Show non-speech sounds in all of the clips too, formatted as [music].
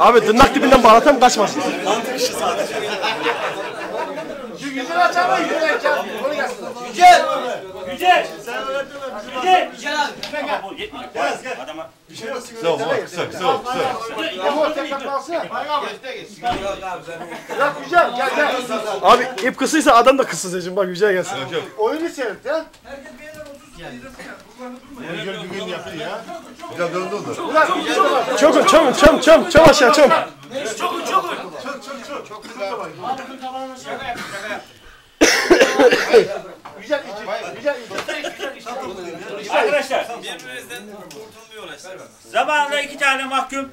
Abi tırnak dibinden bağlatam kaçmasın. Yüzünü açar mı? Yüzünü gelsin. Yücel. Yücel. Yücel. Yücel abi. Ama bu yetmiyor. Adama. Soğuk, soğuk, soğuk, soğuk. Ama tekrar kalsın. Yok abi ben Bırak güzel. Gel gel. Abi ip kısıysa adam da kıssın seçin bak güzel gelsin. Yok yok. Oyunu seyret ya. Güzel döndü olur. Bırak güzel bırak. Çökün çökün çöm çöm çöm aşağı çöm. Güzel içi. Güzel içi. Arkadaşlar. Zamanında iki tane mahkum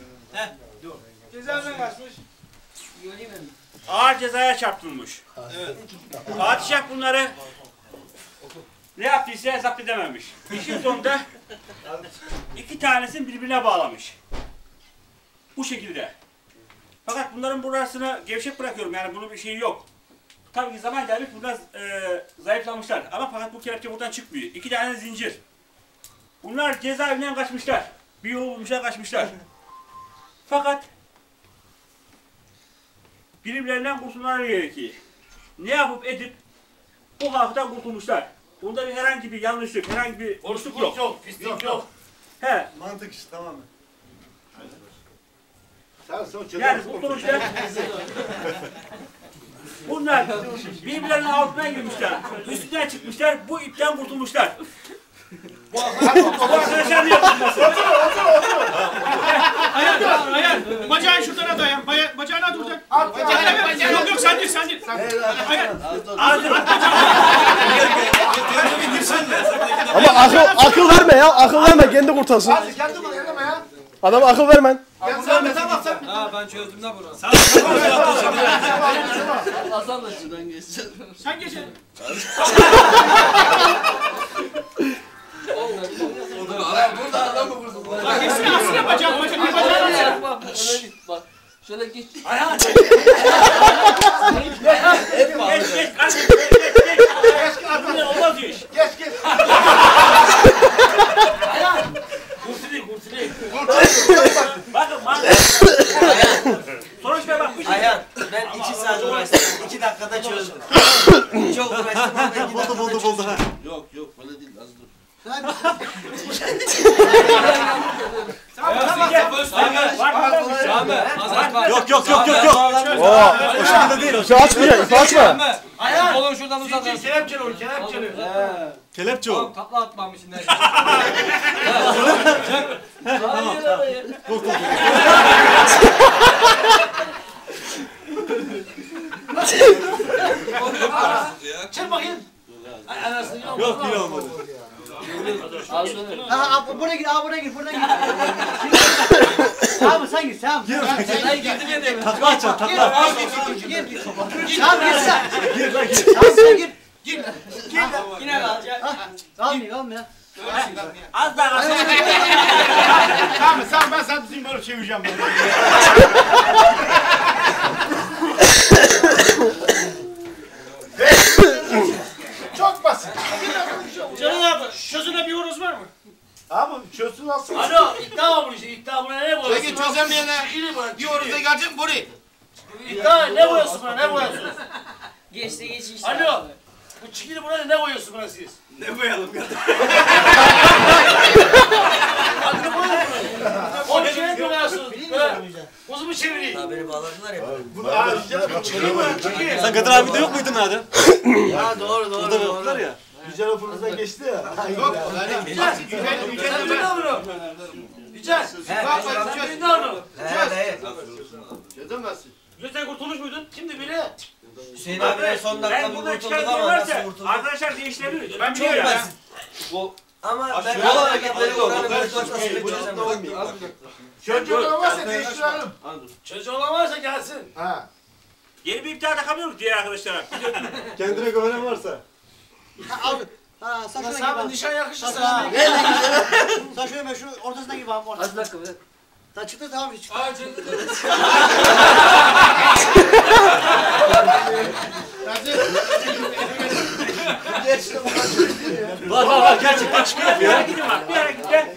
ağır cezaya çarptırılmış. Padişah bunları ne yaptıysa hesap edememiş. İşin sonunda iki tanesini birbirine bağlamış. Bu şekilde. Fakat bunların burasını gevşek bırakıyorum yani bunun bir şeyi yok. Tabii ki zaman gelmiş bunlar e, zayıflamışlar ama fakat bu kelepçe buradan çıkmıyor. İki tane zincir. Bunlar cezaevinden kaçmışlar. Bir yol bulmuşlar kaçmışlar. Fakat birbirlerinden kurtulmaları gerekiyor. Ne yapıp edip bu halktan kurtulmuşlar. Bunda bir herhangi bir yanlışlık, herhangi bir boşluk yok. yok, pislik yok. He, Mantık işte tamamen. Sen son yani kurtulmuşlar. [laughs] [laughs] Bunlar birbirlerinin altına girmişler. Üstünden çıkmışlar, bu ipten kurtulmuşlar. Bu arkadaşlar ne yapmışlar? Ayar, ayar. Bacağını şuradan dayan. Baya, bacağını at buradan. At. Bacağını, Yok yok sen değil, sen değil. Ayar. Ağzını Ama akıl akıl verme ya akıl verme kendi kurtarsın. Hadi kendi ya. Adama akıl vermen. Tamam sen. Ha ben çözdüm de bunu. Hasan da şuradan geçecek. Sen geç. Burada adam mı vurdu? Bak geçsene aslında bacağını, bacağını, bacağını atsana. Bak şöyle git bak. Şöyle git. Geç geç kardeşim geç geç geç. Bu ne olmaz bu iş. Geç geç. Kurtuluyor kurtuluyor. Bakın bak. Sonuçta bak bu şey. Ayhan ben iki saat uğraştım. iki dakikada çözdüm. [coughs] Çok uğraştım Buldu buldu buldu ha. Yok yok öyle değil az dur. Yok yok yok yok yok. Oo. İpi açmayacaksın ipi açma. Oğlum şuradan uzat. Kelepçeli ol, kelepçeli. Kelepçe o. Kapla atmamışsın. [laughs] Çek bakayım. Yok yine olmadı. Aha abi buraya git, abi buraya git, buradan git. Abi sen git, sen. Sen girdin demin. Takla açacaksın takla. Gir, gir, gir. Sen git sen. Gir lan gir. Sen sen gir. Gir. Gir. Yine kal. Kalmıyor, kalmıyor. Az daha az. Tamam sen ben sana bizim böyle çevireceğim. [laughs] ben. Çok basit. Canım abi, çözüne bir horoz var mı? Abi çözsün nasıl? Alo, iddia var bu işte, iddia buna ne boyuyorsun? Peki çözemeyene bir orada gelecek buraya. İddia ne boyuyorsun buna, ne boyuyorsun? Geçti geç işte. Alo, bu çikili buna ne boyuyorsun buna siz? Ne koyalım ya? O çiğne mi boyuyorsun? Kuzumu çevireyim. Daha beni bağladılar ya. Bunu abi Çikili bu, çikili. Sen Kadir abi de yok muydun hadi? Ha doğru doğru. Okulunuzdan geçti ya. Yok. Yücel, Yücel, Yücel, Yücel, bunu. Yücel, bak bak çöz. Yücel, onu. Dayı. Çözemezsin. Yücel sen kurtulmuş muydun? Kimdi biri? Hüseyin abi son dakika Ben burada kurtulduk ama nasıl kurtulduk? arkadaşlar değiştirebilir. Ben biliyorum ya. basit. Ama ben bu hareketleri hareketleri yok. oranı böyle Yok, çok nasıl yok, çözemem. Çocuğun olmazsa değiştirelim. Çocuğu olan varsa gelsin. Ha. Yeni bir iddia takamıyoruz diğer arkadaşlara. Kendine güvenen varsa. Ha şuna Sen gir bak. nişan yakışırsa. Sen şöyle ben şu ortasına gir bak. Az dakika bir dakika. Ta çıktı tamam hiç. Aa de. [laughs] Bak bak bak gerçekten çıkıyor Bir hareketin var. Bir harekette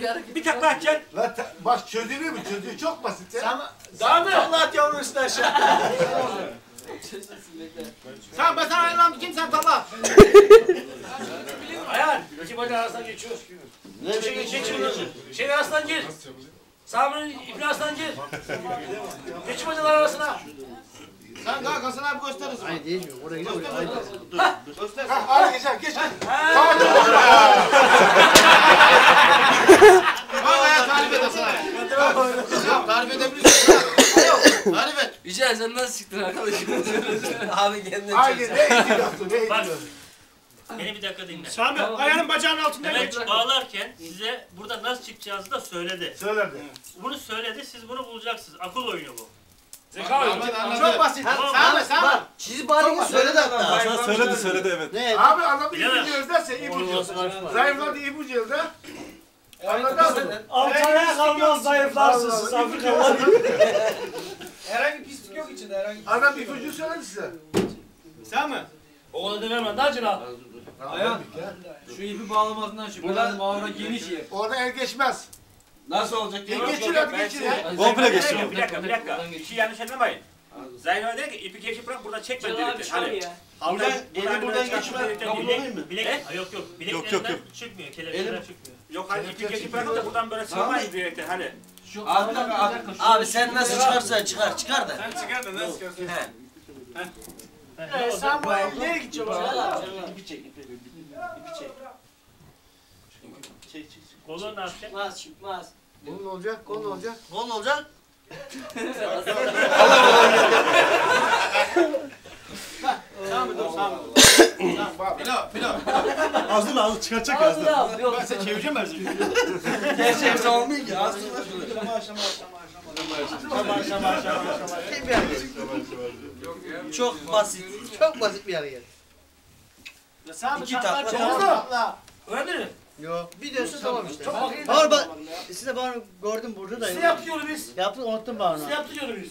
Bir hareket. bir takla atacaksın. Lan ta- bak çözülüyor mu? Çözülüyor çok basit ya. Daha mı? Allah at yavrum üstüne aşağı. [laughs] Sen ben sana ayırmam kim sen talla. Ayhan. İki bacak arasından geçiyor. Ne şey geçiyor? Şey arasından gir. Sami'nin ipini arasından gir. Geç bacaklar arasına. Sen kalk Hasan abi gösteririz. Hayır değil mi? Oraya gidiyor. Göster. Ha, hadi geç geç. geç. Bak ayağı tarif et Hasan abi. Tamam, Tarif edebilirsin. Tarif et. Yücel sen nasıl çıktın arkadaşım? [laughs] Abi kendine Haydi ne yaptın? Ne Bak. yaptın? Beni bir dakika dinle. Sami ayağının bacağının altından geç. Mehmet bağlarken size burada nasıl çıkacağınızı da söyledi. Söylerdi. Bunu söyledi, siz bunu bulacaksınız. Akıl oyunu bu. Ahmet anladı. Çok basit. Sami Sami. Çizip bari söyledi hatta. Hasan söyledi söyledi evet. Ne? Abi adam Bilemem. ipucu özlerse ipucu. Olsun karışma. Zayıfladı ipucu elde. Anladın mı? Altaya kalmaz zayıflarsın siz Afrikalılar. Herhangi bir pislik yok içinde herhangi. Adam ipucu söyledi size. Sen mi? O kadar demem daha cina. Ayhan. Şu ipi bağlamasından şu. Buradan mağara geniş yer. Orada el geçmez. Nasıl olacak? El geçir hadi geçir. ya. Komple Bir geçiyor. bir dakika, bir dakika. Bir şey yanlış anlamayın. Zaynep dedi ki ipi geçip bırak buradan çekme dedi. Hani Buradan, eli buradan geçme. Kabul bilek- olayım mı? Bilek, yok yok. Yok, yok, yok. çıkmıyor, kelepçeler çıkmıyor. Yok hani ipi geçip bırakıp da buradan böyle sığmayın direkten hani. Şu abi dakika abi. Abi sen nasıl çıkarsa çıkar çıkar da. Sen çıkar da nasıl çıkarsın? Sen bu el nereye gideceksin baba? İpi çek ipi. İpi çek. Çek çek çek. Kolunu ne yapacaksın? Çıkmaz çıkmaz. Bunun ne olacak? Kol ne olacak? Kol ne olacak? [laughs] Sami dur Sami. Pilo Pilo. Ağzını ağzını çıkaracak ya ağzını. Yok. Ben seni çevireceğim ben seni. Gerçekten olmuyor ki. Aslında Çok basit. Çok basit bir hareket. İki takla. Öyle mi? Yok. Bir dönsün tamam işte. Çok bakayım. Var bak. Siz de bana gördüm burada da. Ne yapıyoruz biz? Yaptın unuttum bana. Ne yapıyoruz biz?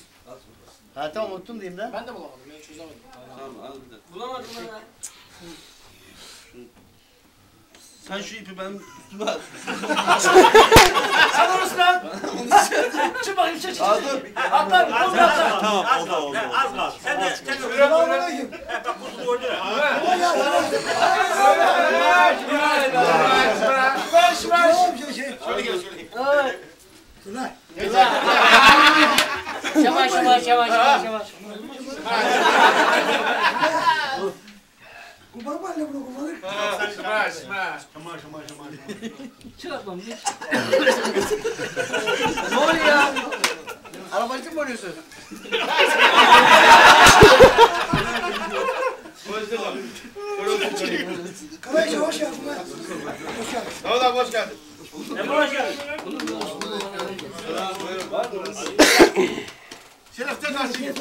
Ha tamam unuttum diyeyim de. Ben de bulamadım. Ben çözemedim. Tamam al bir dakika. Bulamadım ben. Sen şu ipi benim üstüme at. Sen orası lan. Çık bakayım çık çık. Atla bir kol atla. Tamam Az oldu kal, oldu. az kal. Sen de, sen de. Selamünaleyküm. He, Bak kuzu gördün mü? Şöyle gel şöyle. Yavaş yavaş yavaş yavaş yavaş. Çıkartmam geç. ne oluyor ya? Arabacı mı oluyorsun? Davut abi hoş geldin. Emre hoş geldin. Şeref tekrar çekin.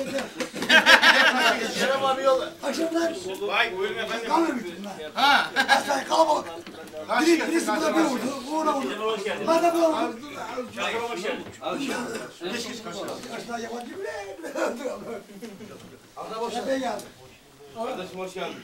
Vay buyurun efendim. Ha. Hastane kalabalık. Biri, birisi buna bir vurdu. Uğruna vurdu. Hoş geldin. Bana bir vurdu. Hoş geldin. Geç geç kaç. Karşıdan yabancı bile. Adam boşa ben geldim. Kardeşim hoş geldin.